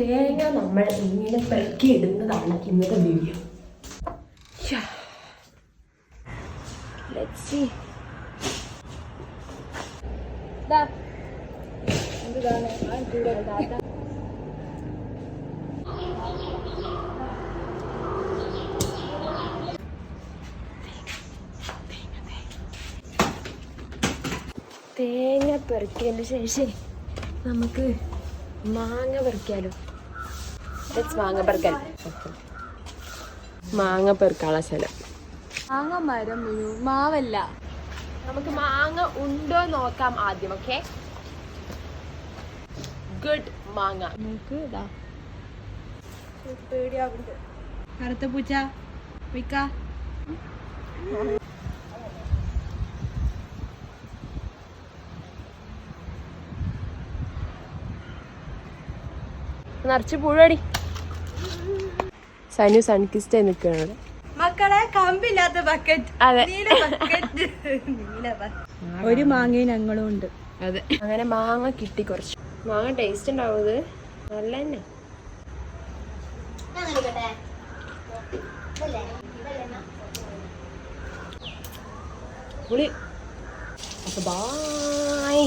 തേങ്ങ നമ്മൾ ഇങ്ങനെ പെറുക്കി ഇടുന്നതാണ് ഇന്നത്തെ വീഡിയോ ലെറ്റ്സ് സീ തേങ്ങ പെറുക്കിയതിന് ശേഷം നമുക്ക് മാങ്ങ പെറുക്കിയാലോ? മാങ്ങ പെറുക്കൽ മാങ്ങ പെറുക്കാനുള്ള സ്ഥലം. മാങ്ങ മരം വീണു മാവല്ല. നമുക്ക് മാങ്ങ ഉണ്ടോ നോക്കാം ആദ്യം ഓക്കെ ഗുഡ് മാങ്ങ. നമുക്ക് ഇതാ. പേടിയാവുന്നുണ്ട്. കറുത്ത പൂച്ച. വിക്ക. നിറച്ച് പുഴടി സനു സൺകിസ്റ്റ് നിൽക്കുകയാണ് മക്കളെ കമ്പില്ലാത്ത ബക്കറ്റ്. അതെ. നീല ബക്കറ്റ്. നീല ഒരു മാങ്ങയും ഞങ്ങളും ഉണ്ട്. അതെ. അങ്ങനെ മാങ്ങ കിട്ടി കുറച്ച്. മാങ്ങ ടേസ്റ്റ് ഉണ്ടാവുന്നത് നല്ല തന്നെ പുളി. അപ്പൊ ബായ്